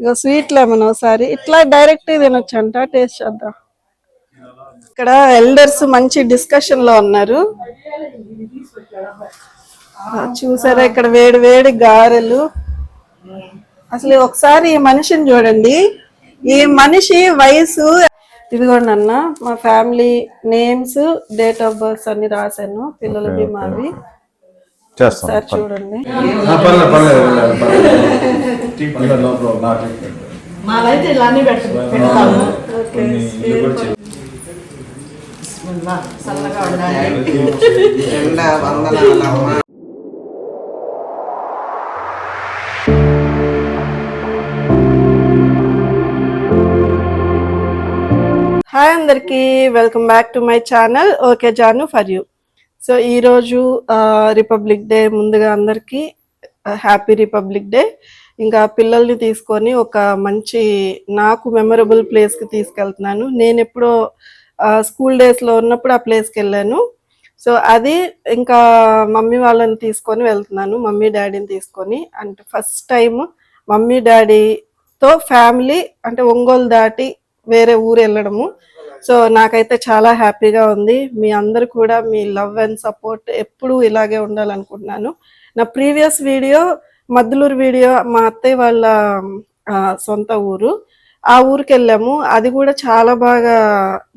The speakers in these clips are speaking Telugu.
ఇక స్వీట్ లెమన్ ఒకసారి. ఇట్లా డైరెక్ట్ తినొచ్చు అంట టేస్ట్ చేద్దాం. ఇక్కడ ఎల్డర్స్ మంచి డిస్కషన్లో ఉన్నారు. చూసారా ఇక్కడ వేడి వేడి గారెలు. అసలు ఒకసారి ఈ మనిషిని చూడండి. ఈ మనిషి వయసు ఇదిగోండి అన్న మా family names date of birth అన్ని రాశాను పిల్లలవి మావి. చేస్తాం. చూడండి. మాలైతే ఇలా అన్ని పెడతాము. చల్లగా ఉండాలి. హాయ్ అందరికి welcome back to my channel okay Jaanu for you. So ఈరోజు రిపబ్లిక్ డే ముందుగా అందరికీ హ్యాపీ రిపబ్లిక్ డే ఇంకా పిల్లల్ని తీసుకొని ఒక మంచి నాకు మెమరబుల్ ప్లేస్కి తీసుకెళ్తున్నాను. నేను ఎప్పుడో స్కూల్ డేస్లో ఉన్నప్పుడు ఆ ప్లేస్కి వెళ్ళాను. సో అది ఇంకా మమ్మీ వాళ్ళని తీసుకొని వెళ్తున్నాను మమ్మీ డాడీని తీసుకొని. అంటే ఫస్ట్ టైం మమ్మీ డాడీతో ఫ్యామిలీ అంటే ఒంగోలు దాటి వేరే ఊరు వెళ్ళడము. సో నాకైతే చాలా హ్యాపీగా ఉంది. మీ అందరు కూడా మీ లవ్ అండ్ సపోర్ట్ ఎప్పుడూ ఇలాగే ఉండాలనుకుంటున్నాను. నా ప్రీవియస్ వీడియో మద్దులూరు వీడియో మా అత్తయ్య వాళ్ళ సొంత ఊరు. ఆ ఊరికి వెళ్ళాము. అది కూడా చాలా బాగా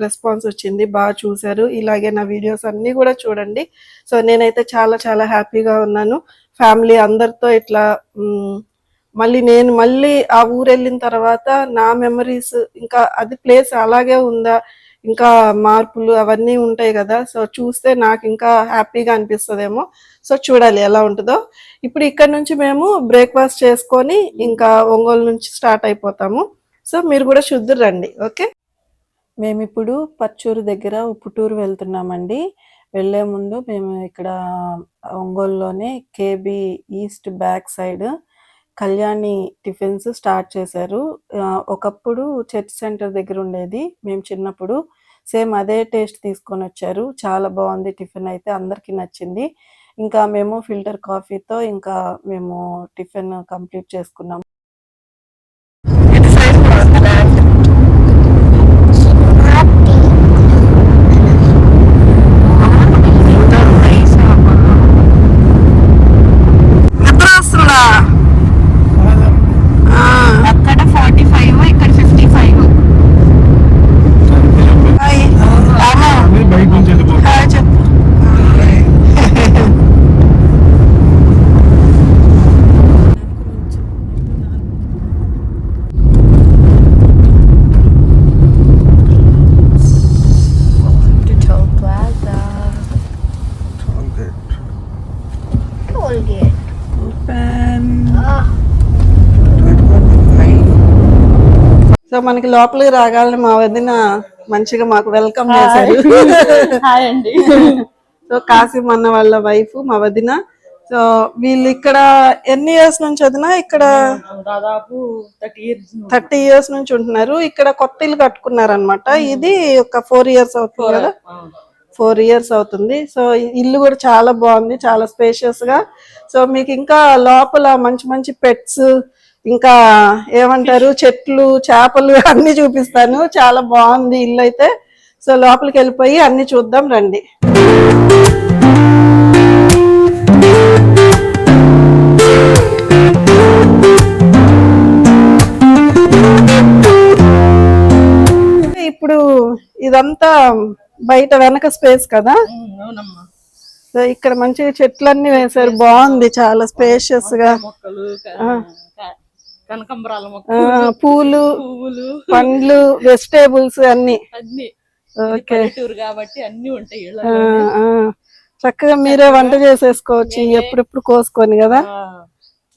రెస్పాన్స్ వచ్చింది. బాగా చూశారు. ఇలాగే నా వీడియోస్ అన్నీ కూడా చూడండి. సో నేనైతే చాలా చాలా హ్యాపీగా ఉన్నాను. ఫ్యామిలీ అందరితో ఇట్లా మళ్ళీ నేను మళ్ళీ ఆ ఊరు వెళ్ళిన తర్వాత నా మెమరీస్ ఇంకా అది ప్లేస్ అలాగే ఉందా? ఇంకా మార్పులు అవన్నీ ఉంటాయి కదా? సో చూస్తే నాకు ఇంకా హ్యాపీగా అనిపిస్తుందేమో. సో చూడాలి ఎలా ఉంటుందో. ఇప్పుడు ఇక్కడ నుంచి మేము బ్రేక్ఫాస్ట్ చేసుకొని ఇంకా ఒంగోలు నుంచి స్టార్ట్ అయిపోతాము. సో మీరు కూడా శుద్ధి రండి ఓకే? మేము ఇప్పుడు పచ్చూరు దగ్గర ఉప్పుటూరు వెళ్తున్నామండి. వెళ్ళే ముందు మేము ఇక్కడ ఒంగోలులోనే KB east back side Kalyani tiffins start చేశారు. ఒకప్పుడు చర్చ్ సెంటర్ దగ్గర ఉండేది. మేము చిన్నప్పుడు సేమ్ అదే టేస్ట్ తీసుకొని వచ్చారు. చాలా బాగుంది టిఫిన్ అయితే అందరికీ నచ్చింది. ఇంకా మేము ఫిల్టర్ కాఫీతో ఇంకా మేము టిఫిన్ కంప్లీట్ చేసుకున్నాం. సో మనకి లోపలికి రాగాలని మా వదిన మంచిగా మాకు వెల్కమ్ చేశారు. హాయ్ అండి. సో కాసిం అన్న వాళ్ళ వైఫ్ మా వదిన. సో వీళ్ళు ఇక్కడ ఎన్ని ఇయర్స్ నుంచి వదిన? ఇక్కడ దాదాపు థర్టీ ఇయర్స్ థర్టీ ఇయర్స్ నుంచి ఉంటున్నారు. ఇక్కడ కొత్త ఇల్లు కట్టుకున్నారు అనమాట ఇది ఒక ఫోర్ ఇయర్స్ అవుతుంది కదా? ఫోర్ ఇయర్స్ అవుతుంది. సో ఇల్లు కూడా చాలా బాగుంది చాలా స్పేషియస్గా. సో మీకు ఇంకా లోపల మంచి మంచి పెట్స్ ఇంకా ఏమంటారు? చెట్లు చేపలు అన్ని చూపిస్తాను. చాలా బాగుంది ఇల్లు అయితే. సో లోపలికి వెళ్ళిపోయి అన్ని చూద్దాం రండి. ఇప్పుడు ఇదంతా బయట వెనక స్పేస్ కదా? ఇక్కడ మంచిగా చెట్లన్నీ వేశారు. బాగుంది చాలా స్పేషియస్గా కనకంబరాల ఆ, మొక్కలు పూలు పువ్వులు. పండ్లు వెజిటేబుల్స్ అన్ని. అన్ని. ఓకే. పల్లెటూరు కాబట్టి అన్ని ఉంటాయి. చక్కగా మీరే వంట చేసేసుకోవచ్చు. ఎప్పుడెప్పుడు కోసుకొని కదా?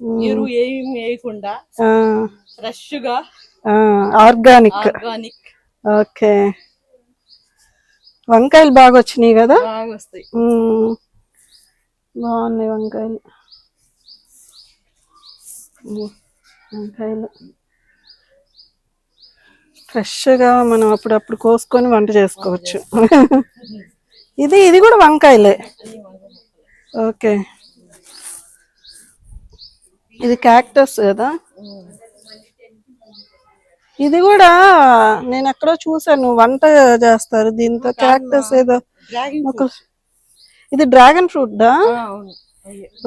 నీరు ఏం వేయకుండా ఫ్రెష్గా ఆర్గానిక్. ఆర్గానిక్. ఓకే. వంకాయలు బాగా వచ్చినాయి కదా? బాగా వస్తాయి. బాగున్నాయి వంకాయలు. వంకాయలు ఫ్రెష్గా మనం అప్పుడప్పుడు కోసుకొని వంట చేసుకోవచ్చు. ఇది ఇది కూడా వంకాయలే. ఓకే. ఇది క్యాక్టస్ కదా? ఇది కూడా నేను ఎక్కడో చూసాను వంట చేస్తారు దీంతో. క్యాక్టస్ ఏదో ఇది డ్రాగన్ ఫ్రూట్.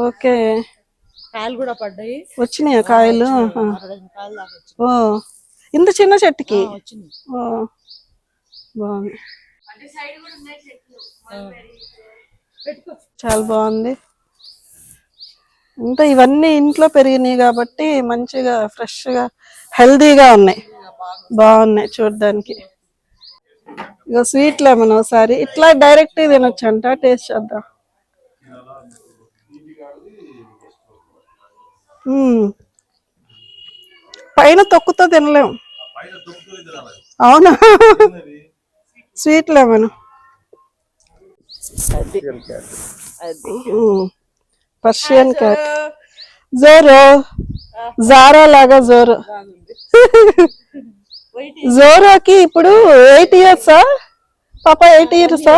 ఓకే. కాయలు కూడా పడ్డాయి. వచ్చినాయా కాయలు? ఓ ఇంత చిన్న చెట్టుకి? ఓ బాగుంది. చాలా బాగుంది. ఇంకా ఇవన్నీ ఇంట్లో పెరిగినాయి కాబట్టి మంచిగా ఫ్రెష్గా హెల్దీగా ఉన్నాయి. బాగున్నాయి చూడడానికి. ఇక స్వీట్ లెమన్ ఒకసారి. ఇట్లా డైరెక్ట్ తినొచ్చు అంట టేస్ట్ చేద్దాం. పైన తొక్కుతో తినలేం. అవునా? Sweet lemon. Persian cat. Zoro. Zara. లాగా జోరో. జోరోకి ఇప్పుడు ఎయిట్ ఇయర్సా పాప eight ఇయర్సా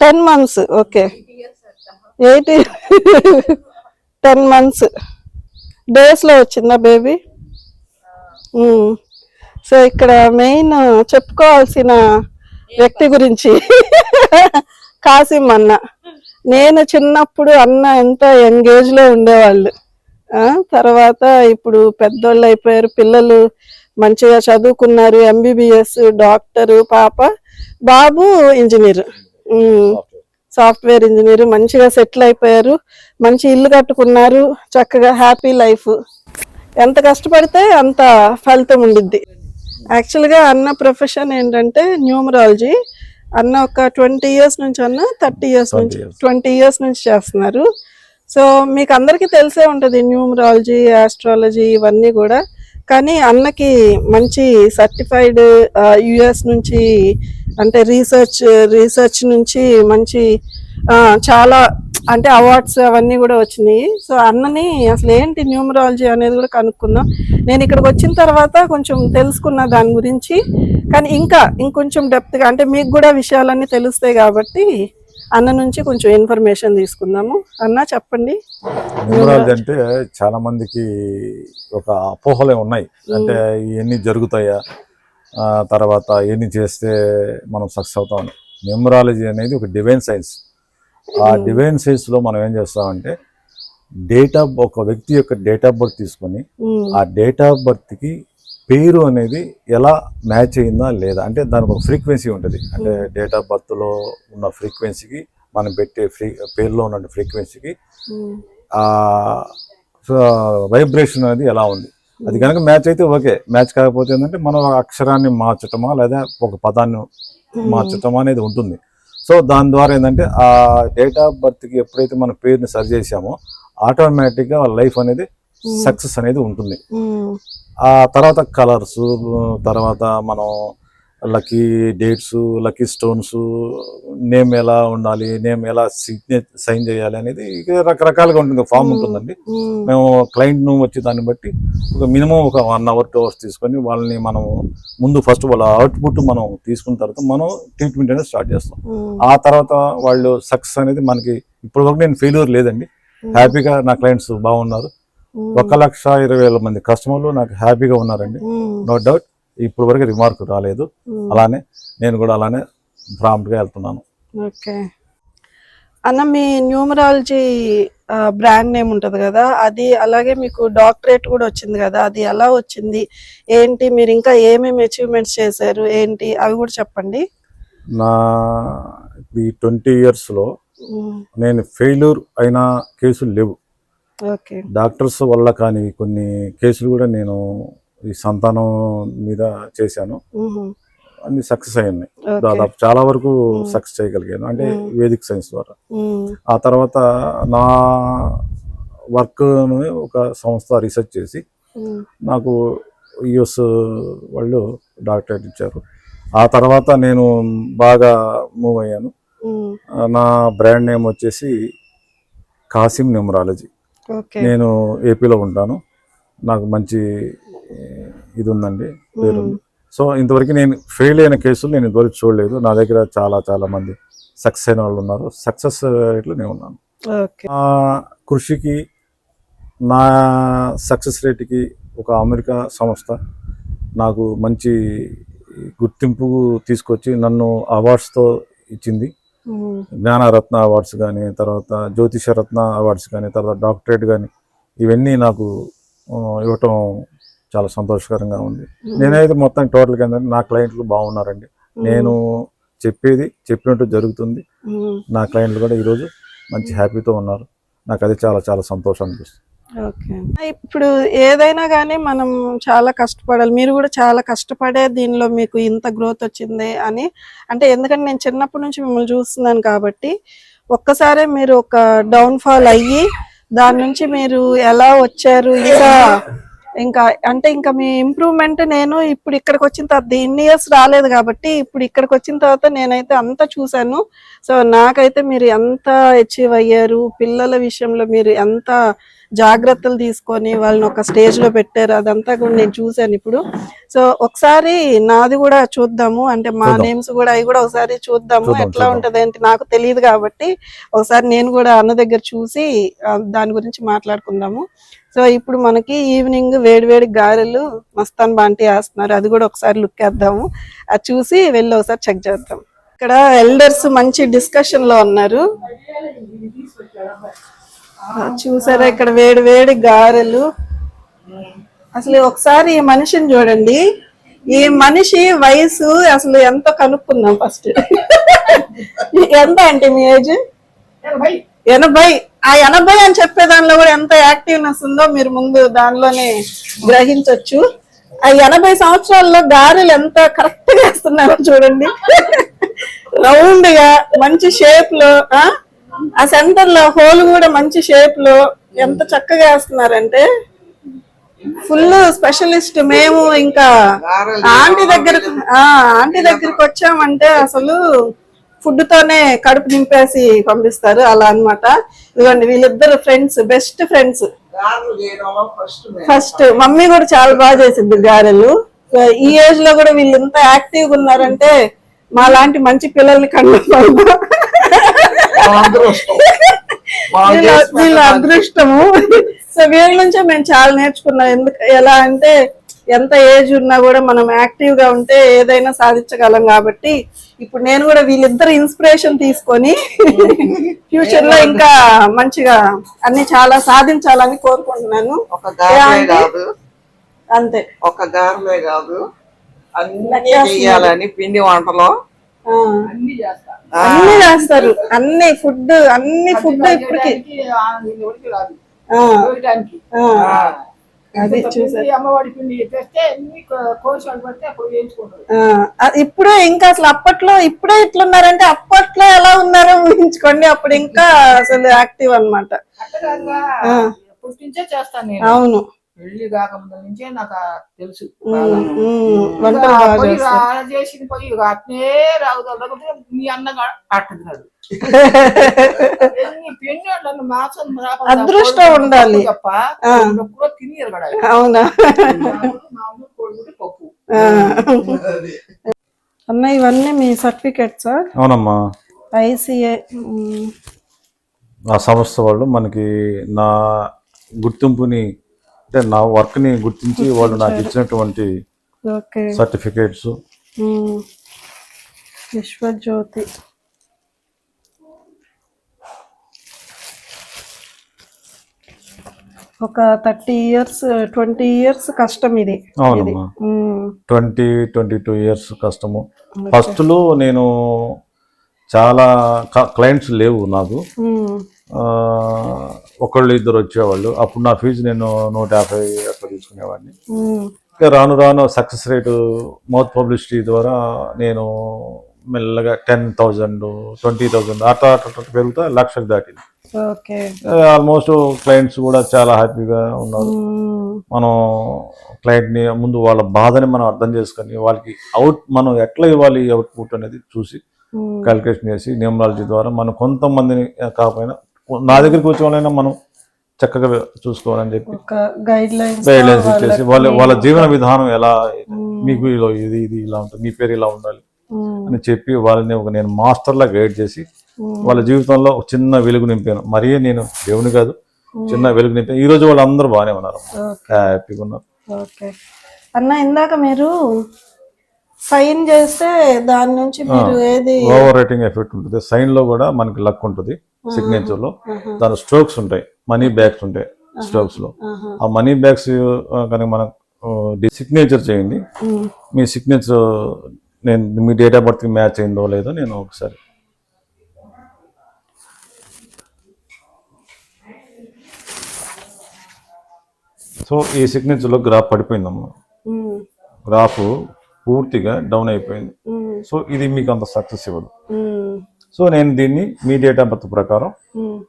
ten months okay. Eight ten months. డేస్లో వచ్చిందా బేబీ సో ఇక్కడ మెయిన్ చెప్పుకోవాల్సిన వ్యక్తి గురించి కాసిం అన్న నేను చిన్నప్పుడు అన్న ఎంత ఎంగేజ్లో ఉండేవాళ్ళు. తర్వాత ఇప్పుడు పెద్దోళ్ళు అయిపోయారు పిల్లలు మంచిగా చదువుకున్నారు ఎంబీబీఎస్ డాక్టరు పాప బాబు ఇంజనీర్. సాఫ్ట్వేర్ ఇంజనీర్ మంచిగా సెటిల్ అయిపోయారు మంచి ఇల్లు కట్టుకున్నారు చక్కగా హ్యాపీ లైఫ్. ఎంత కష్టపడితే అంత ఫలితం ఉండిద్ది. యాక్చువల్గా అన్న ప్రొఫెషన్ ఏంటంటే న్యూమరాలజీ. అన్న ఒక ట్వంటీ ఇయర్స్ నుంచి అన్న థర్టీ ఇయర్స్ నుంచి ట్వంటీ ఇయర్స్ నుంచి చేస్తున్నారు. సో మీకు అందరికీ తెలిసే ఉంటుంది న్యూమరాలజీ ఆస్ట్రాలజీ ఇవన్నీ కూడా. కానీ అన్నకి మంచి సర్టిఫైడ్ యుఎస్ నుంచి అంటే రీసెర్చ్ రీసెర్చ్ నుంచి మంచి చాలా అంటే అవార్డ్స్ అవన్నీ కూడా వచ్చినాయి. సో అన్నని అసలు ఏంటి న్యూమరాలజీ అనేది కూడా కనుక్కుందాం. నేను ఇక్కడికి వచ్చిన తర్వాత కొంచెం తెలుసుకున్న దాని గురించి. కానీ ఇంకా ఇంకొంచెం డెప్త్గా అంటే మీకు కూడా విషయాలన్నీ తెలుస్తాయి కాబట్టి అన్న నుంచి కొంచెం ఇన్ఫర్మేషన్ తీసుకుందాము. అన్న చెప్పండి. న్యూమరాలజీ అంటే చాలా మందికి ఒక అపోహలే ఉన్నాయి. అంటే ఇవన్నీ జరుగుతాయా? తర్వాత ఎన్ని చేస్తే మనం సక్సెస్ అవుతాం? న్యూమరాలజీ అనేది ఒక డివైన్ సైన్స్ ఆ డివైన్ సైన్స్లో మనం ఏం చేస్తామంటే డేట్ ఆఫ్ ఒక వ్యక్తి యొక్క డేట్ ఆఫ్ బర్త్ తీసుకొని ఉమ్, ఆ డేట్ ఆఫ్ బర్త్కి పేరు అనేది ఎలా మ్యాచ్ అయిందా లేదా? అంటే దానికి ఒక ఫ్రీక్వెన్సీ ఉంటుంది. అంటే డేట్ ఆఫ్ బర్త్లో ఉన్న ఫ్రీక్వెన్సీకి మనం పెట్టే ఫ్రీ పేరులో ఉన్న ఫ్రీక్వెన్సీకి వైబ్రేషన్ అనేది ఎలా ఉంది? అది కనుక మ్యాచ్ అయితే ఓకే. మ్యాచ్ కాకపోతే ఏంటంటే మనం అక్షరాన్ని మార్చటమా లేదా ఒక పదాన్ని మార్చటమా అనేది ఉంటుంది. సో దాని ద్వారా ఏంటంటే ఆ డేట్ ఆఫ్ బర్త్కి ఎప్పుడైతే మన పేరుని సరి చేసామో ఆటోమేటిక్గా లైఫ్ అనేది సక్సెస్ అనేది ఉంటుంది. ఆ తర్వాత కలర్స్ తర్వాత మనం lucky dates lucky stones name ఎలా ఉండాలి నేమ్ ఎలా సిగ్నేచర్ సైన్ చేయాలి అనేది ఇక రకరకాలుగా ఉంటుంది. ఫామ్ ఉంటుందండి. మేము క్లయింట్ వచ్చి దాన్ని బట్టి ఒక మినిమం ఒక వన్ అవర్ టూ అవర్స్ తీసుకొని వాళ్ళని మనం ముందు ఫస్ట్ వాళ్ళ అవుట్పుట్ మనం తీసుకున్న తర్వాత మనం ట్రీట్మెంట్ అనేది స్టార్ట్ చేస్తాం. ఆ తర్వాత వాళ్ళు సక్సెస్ అనేది మనకి ఇప్పటి వరకు నేను ఫెయిల్యూర్ లేదండి. హ్యాపీగా నా క్లయింట్స్ బాగున్నారు. ఒక లక్ష ఇరవై వేల మంది కస్టమర్లు నాకు హ్యాపీగా ఉన్నారండి. No doubt. ఇప్పుడు వరకు రిమార్క్ రాలేదు. అలానే నేను కూడా అలానే ప్రాంప్ట్గా వెళ్తున్నాను. ఓకే. అన్న మీ న్యూమరాలజీ బ్రాండ్ నేమ్ ఉంటుంది కదా అది అలాగే మీకు డాక్టరేట్ కూడా వచ్చింది కదా అది ఎలా వచ్చింది ఏంటి మీరు ఇంకా ఏమేమి అచీవ్మెంట్స్ చేశారు ఏంటి అవి కూడా చెప్పండి. నా ఈ ట్వంటీ ఇయర్స్లో నేను ఫెయిల్యూర్ అయిన కేసులు లేవు. ఓకే. డాక్టర్స్ వల్ల కానీ కొన్ని కేసులు కూడా నేను ఈ సంతానం మీద చేశాను. అన్ని సక్సెస్ అయ్యాయి. దాదాపు చాలా వరకు సక్సెస్ చేయగలిగాను. అంటే వేదిక్ సైన్స్ ద్వారా. ఆ తర్వాత నా వర్క్ ఒక సంస్థ రీసెర్చ్ చేసి నాకు యుఎస్ వాళ్ళు డాక్టరేట్ ఇచ్చారు. ఆ తర్వాత నేను బాగా మూవ్ అయ్యాను. నా బ్రాండ్ నేమ్ వచ్చేసి కాసిం న్యూమరాలజీ. నేను ఏపీలో ఉంటాను. నాకు మంచి ఇది ఉందండి పేరు సో ఇంతవరకు నేను ఫెయిల్ అయిన కేసులు నేను ఇంతవరకు చూడలేదు. నా దగ్గర చాలా చాలా మంది సక్సెస్ అయిన వాళ్ళు ఉన్నారు. సక్సెస్ రేట్లో నేను ఉన్నాను. కృషికి నా సక్సెస్ రేట్కి ఒక అమెరికా సంస్థ నాకు మంచి గుర్తింపు తీసుకొచ్చి నన్ను అవార్డ్స్తో ఇచ్చింది. జ్ఞానరత్న అవార్డ్స్ కానీ తర్వాత జ్యోతిష రత్న అవార్డ్స్ కానీ తర్వాత డాక్టరేట్ కానీ ఇవన్నీ నాకు ఇవ్వటం చాలా సంతోషకరంగా ఉంది. నేనైతే మొత్తం టోటల్గా ఏంటంటే నా క్లయింట్లు బాగున్నారండి. నేను చెప్పేది చెప్పినట్టు జరుగుతుంది. నా క్లయింట్లు కూడా ఈరోజు మంచి హ్యాపీతో ఉన్నారు. నాకు అది చాలా చాలా సంతోషం అనిపిస్తుంది. ఓకే. ఇప్పుడు ఏదైనా కానీ మనం చాలా కష్టపడాలి. మీరు కూడా చాలా కష్టపడే దీనిలో మీకు ఇంత గ్రోత్ వచ్చింది అని. అంటే ఎందుకంటే నేను చిన్నప్పటి నుంచి మిమ్మల్ని చూస్తున్నాను కాబట్టి ఒక్కసారే మీరు ఒక డౌన్ ఫాల్ అయ్యి దాని నుంచి మీరు ఎలా వచ్చారు? ఇంకా ఇంకా అంటే ఇంకా మీ ఇంప్రూవ్మెంట్ నేను ఇప్పుడు ఇక్కడికి వచ్చిన తర్వాత ఇన్ని ఇయర్స్ రాలేదు కాబట్టి ఇప్పుడు ఇక్కడికి వచ్చిన తర్వాత నేనైతే అంతా చూశాను. సో నాకైతే మీరు ఎంత అచీవ్ అయ్యారు పిల్లల విషయంలో మీరు ఎంత జాగ్రత్తలు తీసుకొని వాళ్ళని ఒక స్టేజ్లో పెట్టారు. అదంతా కూడా నేను చూశాను ఇప్పుడు. సో ఒకసారి నాది కూడా చూద్దాము. అంటే మా. నేమ్స్ కూడా అవి కూడా ఒకసారి చూద్దాము. చూద్దాం, ఎట్లా. ఉంటది ఏంటి నాకు తెలియదు కాబట్టి ఒకసారి నేను కూడా అన్న దగ్గర చూసి దాని గురించి మాట్లాడుకుందాము. సో ఇప్పుడు మనకి ఈవినింగ్ వేడి వేడి గారెలు మస్తాన్ బాంటి వేస్తున్నారు. అది కూడా ఒకసారి లుక్ వేద్దాము. అది చూసి వెళ్ళి ఒకసారి చెక్ చేద్దాం. ఇక్కడ ఎల్డర్స్ మంచి డిస్కషన్లో ఉన్నారు. చూసారా ఇక్కడ వేడి వేడి గారెలు. అసలు ఒకసారి ఈ మనిషిని చూడండి. ఈ మనిషి వయసు అసలు ఎంత కనుక్కుందాం ఫస్ట్? ఎంత అంటే మీ ఏజ్? ఎనభై. ఆ ఎనభై అని చెప్పే దానిలో కూడా ఎంత యాక్టివ్నెస్ ఉందో మీరు ముందు దానిలోనే గ్రహించొచ్చు. ఆ ఎనభై సంవత్సరాల్లో గారెలు ఎంత కరెక్ట్గా వేస్తున్నారో చూడండి. రౌండ్గా మంచి షేప్లో ఆ? ఆ సెంటర్లో హోల్ కూడా మంచి షేప్లో ఎంత చక్కగా వేస్తున్నారంటే ఫుల్ స్పెషలిస్ట్ మేము ఇంకా ఆంటీ దగ్గర ఆ ఆంటీ దగ్గరికి వచ్చామంటే అసలు ఫుడ్ తోనే కడుపు నింపేసి పంపిస్తారు అలా అన్నమాట. ఇదిగోండి వీళ్ళిద్దరు friends best friends first mummy కూడా చాలా బాగా చేసింది గారెలు. ఈ ఏజ్లో కూడా వీళ్ళు ఇంత యాక్టివ్గా ఉన్నారంటే మా లాంటి మంచి పిల్లల్ని కన్నా వీళ్ళ అదృష్టము సో వీళ్ళ నుంచే మేము చాలా నేర్చుకున్నాం. ఎందుకు ఎలా అంటే ఎంత ఏజ్ ఉన్నా కూడా మనం యాక్టివ్గా ఉంటే ఏదైనా సాధించగలం కాబట్టి ఇప్పుడు నేను కూడా వీళ్ళిద్దరు ఇన్స్పిరేషన్ తీసుకొని ఫ్యూచర్లో ఇంకా మంచిగా అన్ని చాలా సాధించాలని కోరుకుంటున్నాను. ఒక? కాదు. అంతే. ఒక గారెలే కాదు. అన్ని చెయ్యాలని పిండి వంటలో ఆ. అన్ని చేస్తారు. అన్ని ఫుడ్ అన్ని ఫుడ్ ఇప్పటికి. ఆ, ఆ, అది ఇప్పుడే ఇంకా అసలు అప్పట్లో ఇప్పుడే ఇట్లున్నారంటే అప్పట్లో ఎలా ఉన్నారో ఊహించుకోండి. అప్పుడు ఇంకా అసలు యాక్టివ్ నేను. అవును. పెళ్ళి కాకముందు నుంచే నాకు తెలుసు. చేసిన పోయి అట్నే రాగుదలకపోతే మీ ఎన్ని పెన్ను నన్ను మాసం అదృష్టం ఉండాలి. తప్ప కూడా తిని అవునా? పప్పు. అన్న ఇవన్నీ మీ సర్టిఫికెట్సా? అవునమ్మా. ఐసిఏ ఆ సంస్థ వాళ్ళు మనకి నా గుర్తింపుని అంటే నా వర్క్ని గుర్తించి వాళ్ళు నాకు ఇచ్చినటువంటి సర్టిఫికేట్స్. విశ్వజ్యోతి. ఒక థర్టీ ఇయర్స్ ట్వంటీ ఇయర్స్ కష్టం ఇది. అవునమ్మా. ట్వంటీ ట్వంటీ టూ ఇయర్స్ కష్టము. ఫస్ట్లో నేను చాలా క్లయింట్స్ లేవు నాకు. ఒకళ్ళు ఇద్దరు వచ్చేవాళ్ళు. అప్పుడు నా ఫీజు నేను నూట యాభై అట్లా తీసుకునేవాడిని. ఇంకా రాను రాను సక్సెస్ రేటు మౌత్ పబ్లిసిటీ ద్వారా నేను మెల్లగా టెన్ థౌజండ్ ట్వంటీ థౌజండ్ అట్లా అట్లా పెరుగుతా లక్షకు దాటింది. ఆల్మోస్ట్ క్లయింట్స్ కూడా చాలా హ్యాపీగా ఉన్నారు. మనం క్లయింట్ని ముందు వాళ్ళ బాధని మనం అర్థం చేసుకొని వాళ్ళకి అవుట్ మనం ఎట్లా ఇవ్వాలి అవుట్పుట్ అనేది చూసి క్యాలిక్యులేషన్ చేసి న్యూమరాలజీ ద్వారా మనం కొంతమందిని కాకపోయినా నా దగ్గరికి వచ్చే వాళ్ళైనా మనం చక్కగా చూసుకోవాలని చెప్పి గైడ్ లైన్స్ ఇచ్చేసి వాళ్ళ వాళ్ళ జీవన విధానం ఎలా మీకు ఇలా ఇది ఇది ఇలా ఉంటుంది మీ పేరు ఇలా ఉండాలి అని చెప్పి వాళ్ళని ఒక నేను మాస్టర్లా గైడ్ చేసి వాళ్ళ జీవితంలో ఒక చిన్న వెలుగు నింపాను. మరీ నేను దేవుని కాదు చిన్న వెలుగు నింపి ఈ రోజు వాళ్ళు అందరూ బాగానే ఉన్నారు. హ్యాపీగా ఉన్నారు. ఓకే. అన్న ఇందాక మీరు సైన్ చేస్తే దాని నుంచి మీరు ఏది ఓవర్ రేటింగ్ ఎఫెక్ట్ ఉంటుంది. సైన్లో కూడా మనకి లక్ ఉంటుంది. సిగ్నేచర్లో దాని స్ట్రోక్స్ ఉంటాయి మనీ బ్యాగ్స్ ఉంటాయి స్ట్రోక్స్లో. ఆ మనీ బ్యాగ్స్ కనుక మనం సిగ్నేచర్ చేయండి. మీ సిగ్నేచర్ నేను మీ డేట్ ఆఫ్ బర్త్ మ్యాచ్ అయిందో లేదో నేను ఒకసారి సో ఈ signature లో గ్రాఫ్ పడిపోయిందమ్మా. గ్రాఫ్ పూర్తిగా డౌన్ అయిపోయింది. సో ఇది మీకు అంత సక్సెస్ ఇవ్వదు. సో నేను దీన్ని మీ డేట్ ఆఫ్ బర్త్ ప్రకారం.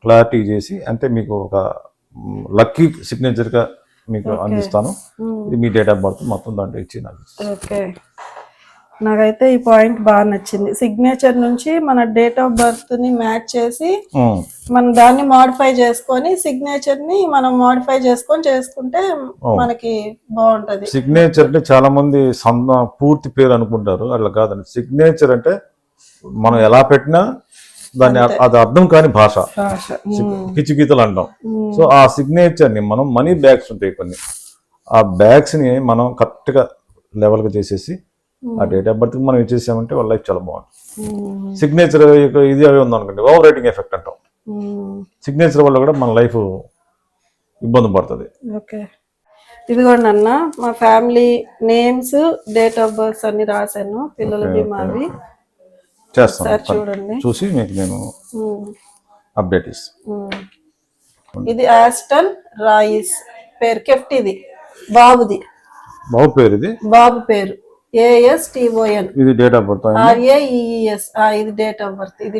క్లారిటీ చేసి అంటే మీకు ఒక లక్కీ గా మీకు అందిస్తాను ఉమ్. ఇది మీ డేట్ ఆఫ్ బర్త్ మొత్తం దాంట్లో ఇచ్చి నాకు. ఓకే నాకైతే ఈ పాయింట్ బాగా నచ్చింది సిగ్నేచర్ నుంచి మన డేట్ ఆఫ్ బర్త్ని మ్యాచ్ చేసి ఉమ్. మనం దాన్ని మాడిఫై చేసుకొని సిగ్నేచర్ని మనం మాడిఫై చేసుకొని చేసుకుంటే మనకి బాగుంటది సిగ్నేచర్ అంటే చాలా మంది పూర్తి పేరు అనుకుంటారు అట్లా కాదండి సిగ్నేచర్ అంటే మనం ఎలా పెట్టినా దాన్ని అది అర్థం కాని భాష. కిచిగీతలు అంటాం. సో ఆ సిగ్నేచర్ని మనం మనీ బ్యాగ్స్ ఉంటాయి కొన్ని. ఆ బ్యాగ్స్ని మనం కరెక్ట్గా లెవెల్గా చేసేసి ఆ డేట్ ఆఫ్ బర్త్ మనం ఇచ్చేసామంటే వాళ్ళ లైఫ్ చాలా బాగుంటుంది. సిగ్నేచర్ ఇది అవి ఉందనుకోండి ఓవర్ రైటింగ్ ఎఫెక్ట్ అంటాం సిగ్నేచర్ వల్ల కూడా మన లైఫ్ ఇబ్బంది పడుతుంది. ఓకే. ఇదిగోండి అన్న మా family names date of birth అన్ని రాశాను పిల్లలవి మావి చేస్తాను. చూడండి. చూసి మీకు నేను. అప్డేట్ ఇస్తాను. ఇది ఆస్టన్ రాయిస్ పేరు కెఫ్టిది బాబుది. బాబు పేరు. ఇది బాబు పేరు ఏఎస్ టిఓఎన్ ఇది డేట్ ఆఫ్ బర్త్ ఆర్ఏఈఎస్ ఇది డేట్ ఆఫ్ బర్త్ ఇది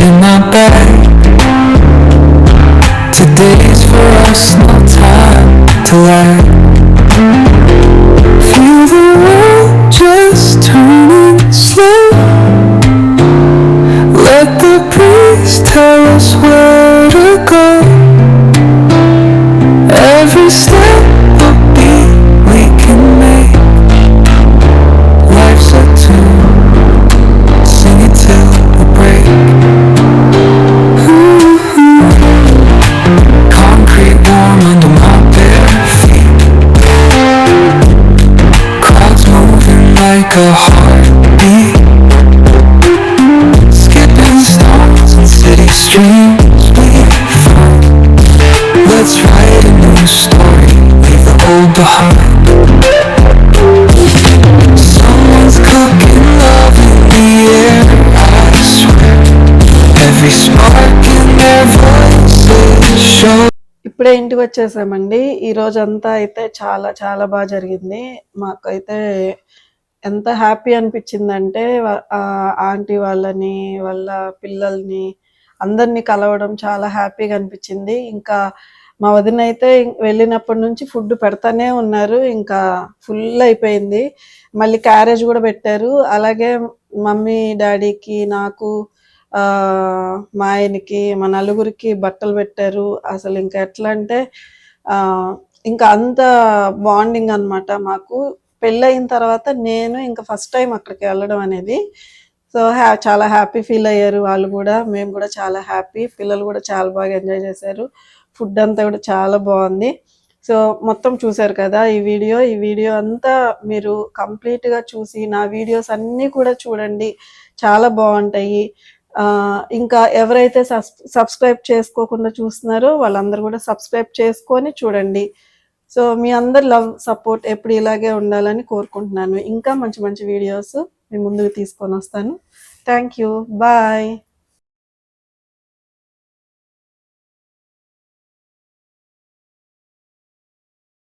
in my bag. Today's for us, no time to lag. ఇప్పుడే ఇంటికి వచ్చేసామండి. ఈ రోజంతా అయితే చాలా చాలా బాగా జరిగింది. మాకైతే ఎంత హ్యాపీ అనిపించిందంటే ఆంటీ వాళ్ళని వాళ్ళ పిల్లల్ని అందరినీ కలవడం చాలా హ్యాపీగా అనిపించింది. ఇంకా మా వదిన అయితే వెళ్ళినప్పటి నుంచి ఫుడ్ పెడతానే ఉన్నారు. ఇంకా ఫుల్ అయిపోయింది. మళ్ళీ క్యారేజ్ కూడా పెట్టారు. అలాగే మమ్మీ డాడీకి నాకు మా ఆయనకి మా నలుగురికి బట్టలు పెట్టారు. అసలు ఇంకా ఎట్లా అంటే ఇంకా అంత బాండింగ్ అన్నమాట మాకు. పెళ్ళయిన తర్వాత నేను ఇంకా ఫస్ట్ టైం అక్కడికి వెళ్ళడం అనేది. సో హ్యా చాలా హ్యాపీ ఫీల్ అయ్యారు వాళ్ళు కూడా. మేము కూడా చాలా హ్యాపీ. పిల్లలు కూడా చాలా బాగా ఎంజాయ్ చేశారు. ఫుడ్ అంతా కూడా చాలా బాగుంది. సో మొత్తం చూశారు కదా ఈ వీడియో. ఈ వీడియో అంతా మీరు కంప్లీట్గా చూసి నా వీడియోస్ అన్నీ కూడా చూడండి. చాలా బాగుంటాయి. ఇంకా ఎవరైతే సబ్స్క్రైబ్ చేసుకోకుండా చూస్తున్నారో వాళ్ళందరూ కూడా సబ్స్క్రైబ్ చేసుకొని చూడండి. సో మీ అందరి లవ్ సపోర్ట్ ఎప్పుడు ఇలాగే ఉండాలని కోరుకుంటున్నాను. ఇంకా మంచి మంచి వీడియోస్ మీ ముందుకు తీసుకొని వస్తాను. Thank you. బాయ్.